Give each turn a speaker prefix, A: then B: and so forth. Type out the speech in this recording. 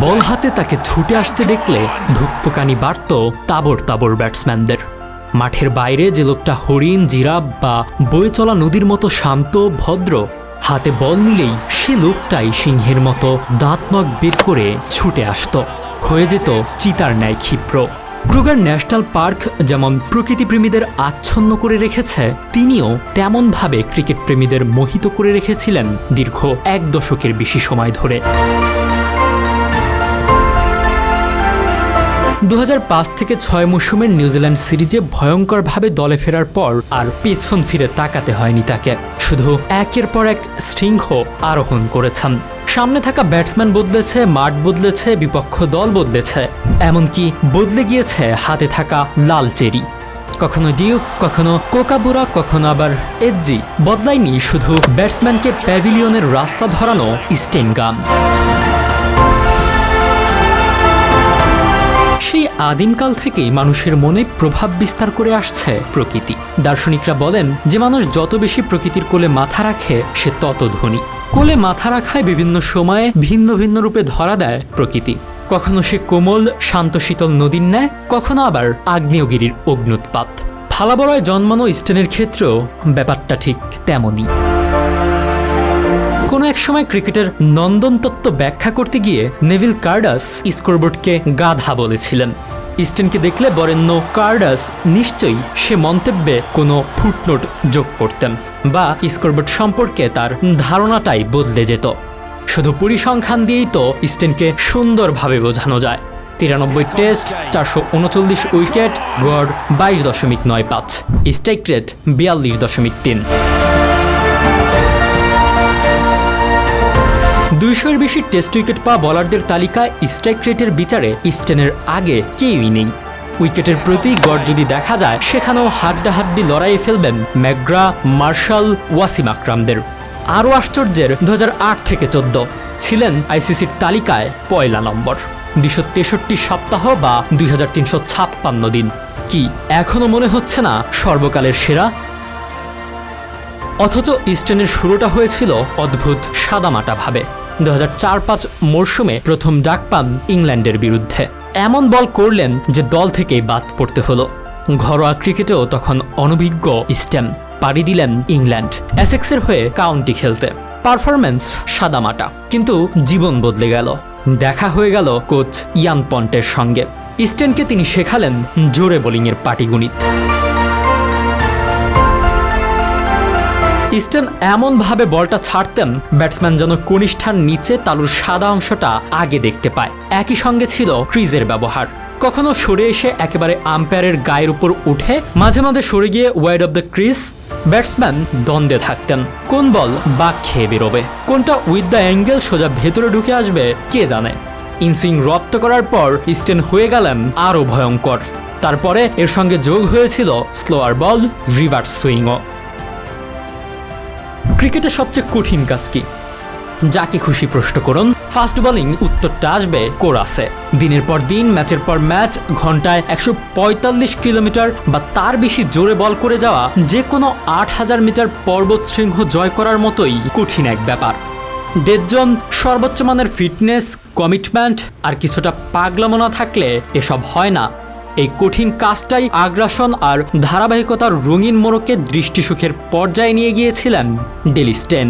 A: বল হাতে তাকে ছুটে আসতে দেখলে ধুকপুকানি বাড়ত তাবর তাবর ব্যাটসম্যানদের। মাঠের বাইরে যে লোকটা হরিণ, জিরাফ বা বয়ে চলা নদীর মতো শান্ত, ভদ্র, হাতে বল নিলেই সে লোকটাই সিংহের মতো দাঁত নখ বের করে ছুটে আসত। হয়ে যেত চিতার ন্যায় ক্ষিপ্র। ক্রুগার ন্যাশনাল পার্ক যেমন প্রকৃতিপ্রেমীদের আচ্ছন্ন করে রেখেছে, তিনিও তেমনভাবে ক্রিকেট প্রেমীদের মোহিত করে রেখেছিলেন দীর্ঘ এক দশকের বেশি সময় ধরে। দু হাজার পাঁচ থেকে ছয় মৌসুমের নিউজিল্যান্ড সিরিজে ভয়ঙ্করভাবে দলে ফেরার পর আর পেছন ফিরে তাকাতে হয়নি তাকে। শুধু একের পর এক শৃঙ্খ আরোহণ করেছেন। সামনে থাকা ব্যাটসম্যান বদলেছে, মাঠ বদলেছে, বিপক্ষ দল বদলেছে। এমনকি বদলে গিয়েছে হাতে থাকা লাল চেরি। কখনো ডিউক, কখনো কোকাবুরা, কখনো আবার এজ্জি বদলায়নি শুধু ব্যাটসম্যানকে প্যাভিলিয়নের রাস্তা ধরানো স্টেন সেই আদিমকাল থেকেই মানুষের মনে প্রভাব বিস্তার করে আসছে প্রকৃতি। দার্শনিকরা বলেন, যে মানুষ যত বেশি প্রকৃতির কোলে মাথা রাখে, সে তত ধনী। কোলে মাথা রাখায় বিভিন্ন সময়ে ভিন্ন ভিন্ন রূপে ধরা দেয় প্রকৃতি। কখনো সে কোমল, শান্ত শীতল নদীর ন্যায়, কখনো আবার আগ্নেয়গিরির অগ্নুৎপাত ফালাবড়ায় জন্মানো স্টেনের ক্ষেত্রেও ব্যাপারটা ঠিক তেমনই। কোনো এক সময় ক্রিকেটের নন্দন তত্ত্ব ব্যাখ্যা করতে গিয়ে নেভিল কার্ডাস স্কোরবোর্ডকে গাধা বলেছিলেন। ইস্টেনকে দেখলে বরেণ্য কার্ডাস নিশ্চয়ই সে মন্তব্যে কোনো ফুটনোট যোগ করতেন বা স্কোরবোর্ড সম্পর্কে তার ধারণাটাই বদলে যেত। শুধু পরিসংখ্যান দিয়েই তো ইস্টেনকে সুন্দরভাবে বোঝানো যায়। তিরানব্বই টেস্ট, চারশো উনচল্লিশ উইকেট, গড় বাইশ দশমিক নয় পাঁচ। স্ট্রাইক রেট বিয়াল্লিশ দশমিক তিন। দুইশোর বেশি টেস্ট উইকেট পাওয়া বলারদের তালিকায় স্ট্রাইক রেটের বিচারে ইস্টেনের আগে কেউই নেই। উইকেটের প্রতি গড় যদি দেখা যায়, সেখানেও হাড্ডাহাড্ডি লড়াইয়ে ফেলবেন ম্যাগ্রা মার্শাল, ওয়াসিম আকরামদের। আরও আশ্চর্যের দু হাজার আট থেকে চোদ্দ ছিলেন আইসিসির তালিকায় পয়লা নম্বর। দুশো তেষট্টি সপ্তাহ বা দুই ছাপ্পান্ন দিন। কি এখনও মনে হচ্ছে না সর্বকালের সেরা? অথচ ইস্টার্নের শুরুটা হয়েছিল অদ্ভুত সাদামাটা ভাবে। দু হাজার চার পাঁচ মরশুমে প্রথম ডাক পান ইংল্যান্ডের বিরুদ্ধে। এমন বল করলেন যে দল থেকেই বাদ পড়তে হলো। ঘরোয়া ক্রিকেটেও তখন অনভিজ্ঞ স্টেম পাড়ি দিলেন ইংল্যান্ড অ্যাসেক্সের হয়ে কাউন্টি খেলতে। পারফরম্যান্স সাদামাটা, কিন্তু জীবন বদলে গেল। দেখা হয়ে গেল কোচ ইয়ান পন্টের সঙ্গে। ইস্টেনকে তিনি শেখালেন জোরে বোলিংয়ের পাটিগণিত। ইস্টার্ন এমনভাবে বলটা ছাড়তেন, ব্যাটসম্যান যেন কনিষ্ঠার নিচে তালুর সাদা অংশটা আগে দেখতে পায়। একই সঙ্গে ছিল ক্রিজের ব্যবহার। কখনো সরে এসে একেবারে আম্পায়ারের গায়ের উপর উঠে মাঝে মাঝে সরে গিয়ে wide of the crease, batsman দ্বন্দ্বে থাকতেন। কোন বল বাক খেয়ে বেরোবে? কোনটা উইথ দ্য অ্যাঙ্গেল সোজা ভেতরে ঢুকে আসবে, কে জানে? ইনসুইং রপ্ত করার পর ইস্টেন হয়ে গেলেন আরও ভয়ঙ্কর। তারপরে এর সঙ্গে যোগ হয়েছিল স্লোয়ার বল রিভার্স সুইংও। ক্রিকেটের সবচেয়ে কঠিন কাজ কি? যাকে খুশি প্রশ্ন করুন, ফাস্ট বোলিং উত্তরটা আসবে কোরাসে। দিনের পর দিন, ম্যাচের পর ম্যাচ, ঘন্টায় একশো পঁয়তাল্লিশ কিলোমিটার বা তার বেশি জোরে বল করে যাওয়া যে কোনো আট হাজার মিটার পর্বত শৃঙ্গ জয় করার মতোই কঠিন এক ব্যাপার। দেড়জন সর্বোচ্চ মানের ফিটনেস, কমিটমেন্ট আর কিছুটা পাগলামো না থাকলে এসব হয় না। এই কঠিন কাজটাই আগ্রাসন আর ধারাবাহিকতার রঙিন মোড়কে দৃষ্টিসুখের পর্যায়ে নিয়ে গিয়েছিলেন ডেলি স্টেন